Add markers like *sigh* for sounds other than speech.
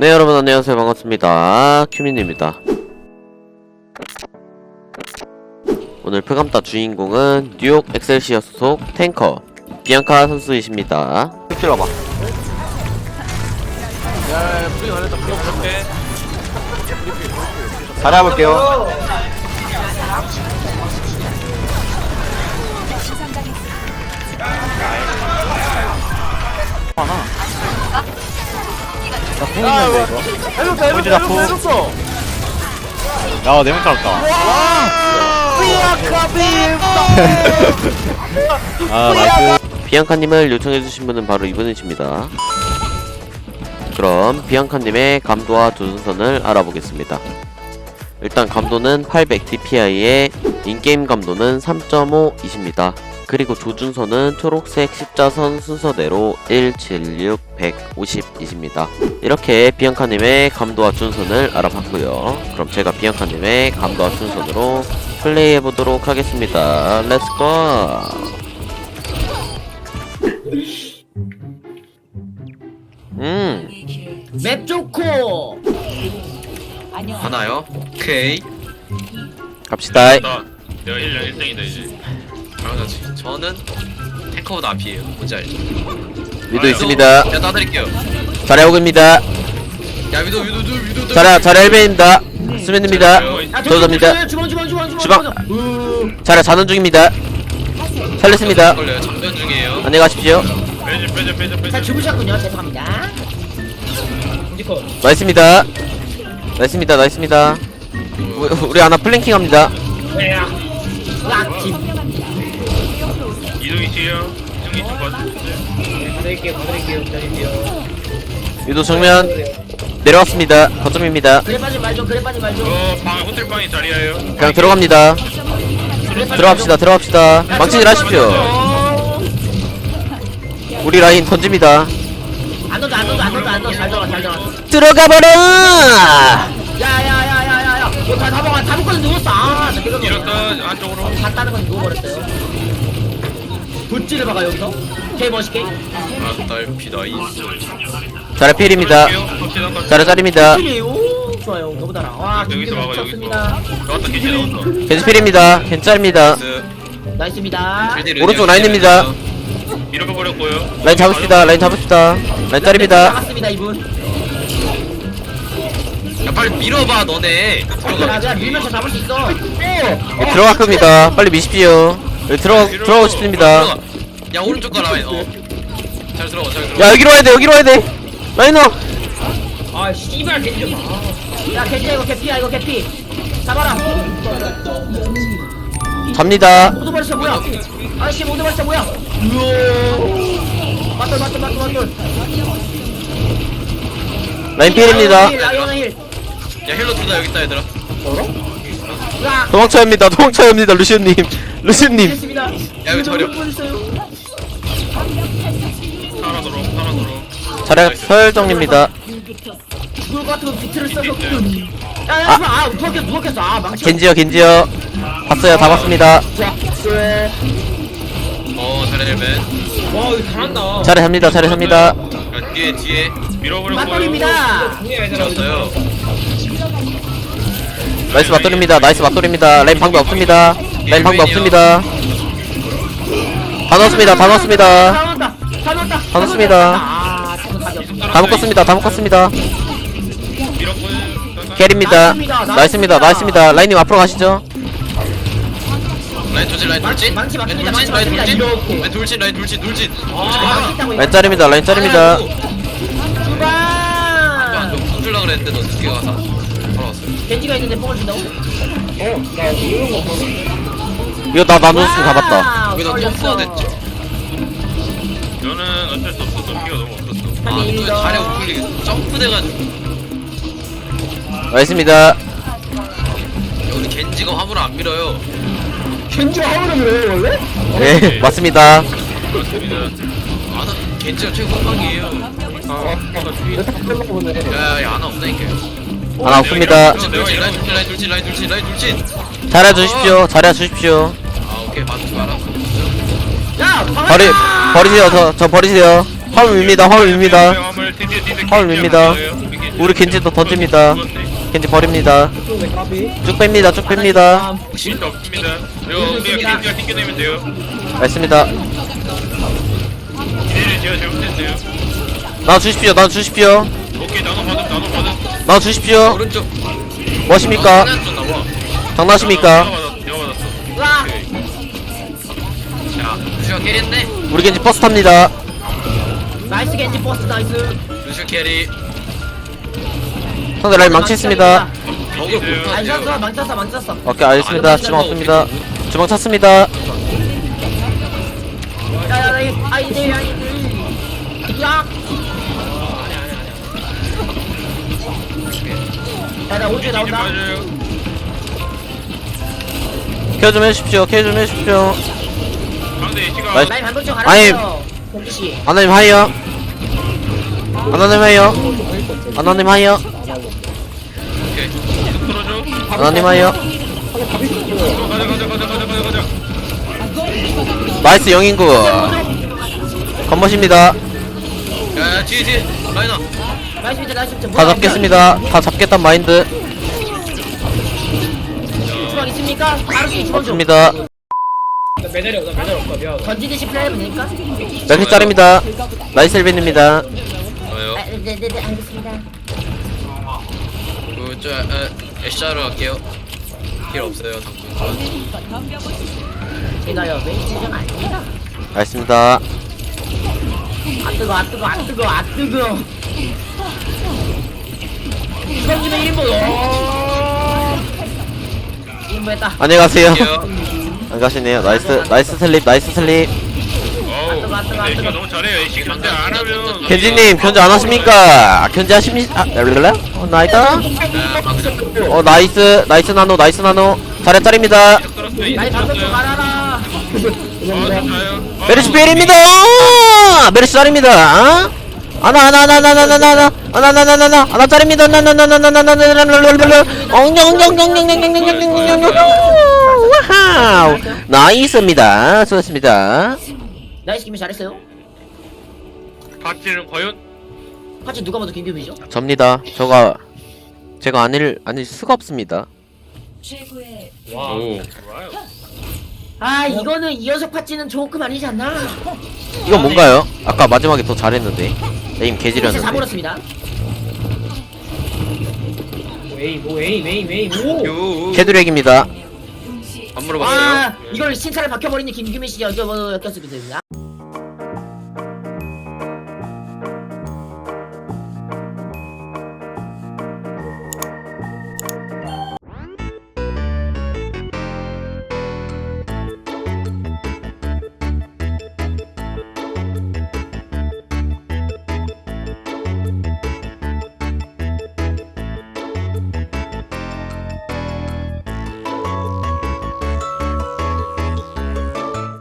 네 여러분 안녕하세요 반갑습니다 큐민입니다 오늘 프감따 주인공은 뉴욕 엑셀시어 소속 탱커 비앙카 선수이십니다 흡질러봐 잘해볼게요 포인트 잡고. 야 네명 잘랐다. *laughs* 아 나이스. 비앙카님을 요청해주신 분은 바로 이분이십니다. 그럼 비앙카님의 감도와 조준선을 알아보겠습니다. 일단 감도는 800 DPI에 인게임 감도는 3.5이십니다 그리고 조준선은 초록색 십자선 순서대로 1, 7, 6, 150이십니다. 이렇게 비앙카님의 감도와 준선을 알아봤고요. 그럼 제가 비앙카님의 감도와 준선으로 플레이해보도록 하겠습니다. 렛츠고 음. 맵 좋고 하나요? 오케이. 갑시다. 나 내가 1년 1등이다 이제 당연하지. 저는 탱커보다 앞이에요. 뭔지 알죠? 위도 있습니다. 제가 따드릴게요. 잘해 오입니다. 야 위도 위도 위도 위도 잘해 잘해 일배입니다 수면입니다. 저도입니다. 주방 주방 주방. 주방 주방. 잘해 자는 중입니다. 살렸습니다. 걸려요. 장전 중이에요. 안녕히 가십시오. 빼줘 빼줘 빼줘 자 빼줘 주무셨군요 죄송합니다. 이거 나이스입니다. 나이스입니다 나이스입니다. 우리, 우리 하나 플랭킹 합니다. 락팀 뒤에요. 이동이 좀 봐주세요. 받을게요 받을게요. 기다릴게요. 위도 정면. 내려왔습니다. 거점입니다. 그래 빠지 말좀 그래 빠지 말좀 어방 호텔방이 자리야요. 그냥 들어갑니다. 들어갑시다 들어갑시다. 망치질 하십시오. 우리 라인 던집니다. 안 던져 안 던져 안 던져 안 던져. 잘 들어가 잘 들어가. 들어가 버려! 야 야 야 야 야 야. 뭐다 다 먹어 다 먹고는 누웠어. 아나 밀었다 안쪽으로. 다 따는 건 누워버렸어요 굿즈를 박아 여기서? 개 멋있게? 아 딸피 나이스 잘해 필입니다. 잘해 짤입니다. 오 좋아요. 너무 달아 와 여기서 막아, 여기서. 미쳤습니다. 나왔다 기체 나왔다 겐지 필입니다. 겐지 짤입니다. 나이스 나이스입니다 오른쪽 라인입니다. 밀어버렸고요. 라인 잡읍시다. 라인 잡읍시다. 라인 짤입니다. 나갔습니다 이분. 야 빨리 밀어봐 너네. 야 들어가 내가 밀면 저 잡을 수 있어. 네, 들어갈 겁니다. 빨리 미십시오 여기 들어 들어가고 싶습니다. 야 오른쪽 가 라인. 어 잘 들어가 잘 들어가. 야 여기로 와야 돼 여기로 와야 돼. 라이너 아 씨발 개피 좀야 개피야 이거 개피야 이거 개피 잡아라. 잡니다. 모두 버리자 뭐야? 아씨 모두 버리자 뭐야? 우와 맞돌 맞돌 맞돌 맞돌. 라인 필입니다. 라이언 힐. 야 힐러 두다 여기 있다 얘들아. 도망쳐야 합니다 도망쳐야 합니다 루시오님 루시오님 됐습니다. 야 이거 저려 하나 들어 하나 들어 잘해 설정입니다. 죽을 것 같으면 비트를 써서 야야 아. 누웠겠어 누웠겠어? 아 망치 겐지요 겐지요. 봤어요 다 봤습니다. 좋아 그래. 어 잘해 헬멧 와 이거 잘한다. 잘해 합니다 잘해 합니다. 야 뒤에 뒤에 밀어버렸고요. 맞돌입니다. 잡았어요. 나이스 맞돌입니다 나이스 맞돌입니다. 라인 방도 없습니다 라인 방도 없습니다. 다 넣었습니다 다 넣었습니다. 다 넣었다 다 넣었다 다 넣었습니다. 아 지금 답이 없어 다 묶었습니다 다 묶었습니다. 밀었고요 캐리입니다. 나이스입니다 나이스입니다. 라인님 앞으로 가시죠. 라인 돌진 라인 돌진. 망치 라인 맞습니다, 돌진 망치 라인 맞습니다, 돌진. 이렇게. 라인 돌진 라인 돌진 돌진. 아 있다고 라인 짤입니다 라인 짤입니다. 주방 안좀 손줄라 그랬는데 너 늦게 가서. 돌아왔어요 겐지가 있는데 뽕을 준다고? 이거 나 나눠줬으면 잡았다. 여기다 토스가 됐죠. 저는 어쩔 수 없어서 피가 너무 없었어. 아 아니, 그 이거. 자리 우클릭 점프 돼가지고. 나이스입니다. 여기 겐지가 화물 안 밀어요. 겐지가 하울을 밀어요 원래? 네. 맞습니다. 그렇습니다. 아 나 겐지가 최고 깜빡이에요. 야야 하나 없다니까요 하나 없습니다. 라인 돌진 라인 돌진 라인 돌진 라인 돌진 잘해 주십시오 잘해 주십시오 아 오케이 맞지 마라 야! 버리 버리세요 저 저 버리세요 화물 밉니다 화물 밉니다 화물 디디 디디 화물 밉니다. 이렇게 우리 겐지도 던집니다 겐지 버립니다 쭉 뺍니다 쭉 뺍니다 진짜 없습니다. 이거 우리가 겐지가 튕겨내면 돼요. 맞습니다 기대를 제가 잘못했네요. 나눠 주십시오 나눠 주십시오 오케이 나눠 받음 나눠 받음. 나눠 주십시오 오른쪽 뭐십니까 하나 줬나봐 장난하십니까? 내가 자, 루시오 캐리했네 우리 겐지 버스 탑니다. 나이스 겐지 버스 나이스. 루시오 캐리 상대 라인 망치했습니다. 아 못하네요 쳤어 망쳤어 망쳤어. 오케이 알겠습니다. 주방 없습니다. 주방 찼습니다. 야야야 아 이제 야 야. 야나 오른쪽 겐지 나온다. 빠져요. 케어 좀 해주십시오 케어 좀 해주십시오. 나이스. 라인 반복 좀 아니. 공기씨 오케이. 계속 끌어줘. 아나님 하이어. 가자 가자 가자 가자 가자 가자. 나이스 영인구. 겉멋입니다. 야 뒤에 뒤에 라이너 나이스 밑에 나이스. 밑에 다 잡겠습니다. 다 잡겠단 마인드 주방 있습니까? 바로 주방 좀 없습니다. 매달이 없다 매달이 없다 미안 던지듯이 플레이하면 되니까? 몇 개 짜립니다. 나이스 헬빈입니다. 뭐요? 아, 네 네 네 알겠습니다. 그저 애쉬하러 갈게요. 길 없어요 당분. 제가요 메이트 좀 아닙니다 알겠습니다. 아 뜨거 아 뜨거 아 뜨거 아 뜨거. 던지면 1분 1분 했다 안녕히 가세요 갈게요 안 가시네요 나이스 나이스 슬립 나이스 슬립 어우. 아, 아. 너무 잘해요. 견제 안 하면. 겐지님 견제 안 하십니까 견제 하십니까 아, 랄랄라? 어 나이다 야 방금 어 나이스 나이스 나노 나이스 나노 잘해 계속. 이제. 말아라 아? 아, 메르시 필입니다 메르시 짤입니다 아나 아나 아나 아나 아나 아나 아나 아나 아나 아나 아나 아나 짤입니다 아나 아나 아나 아나 아나 아나 아나 엉덩덩덩덩덩덩덩덩덩덩덩덩덩 와우 나이스입니다 수고하셨습니다 나이스 김이 잘했어요 박지는 과연? 같이 누가 봐도 김규민이죠? 접니다 저가 제가 아닐 아닐 수가 없습니다 오. 좋아요. 아 이거는 이연속 파찌는 조금 아니지 않나? 이건 뭔가요? 아까 마지막에 더 잘했는데 에임 개지렸는데. 4몰았습니다. 에이 뭐 에이 에이 에이 오! 요 캐드렉입니다. 안 물어봤어요. 아 이걸 신차를 박혀버리니 김규민 씨 여쭤 뭐 였겠습니다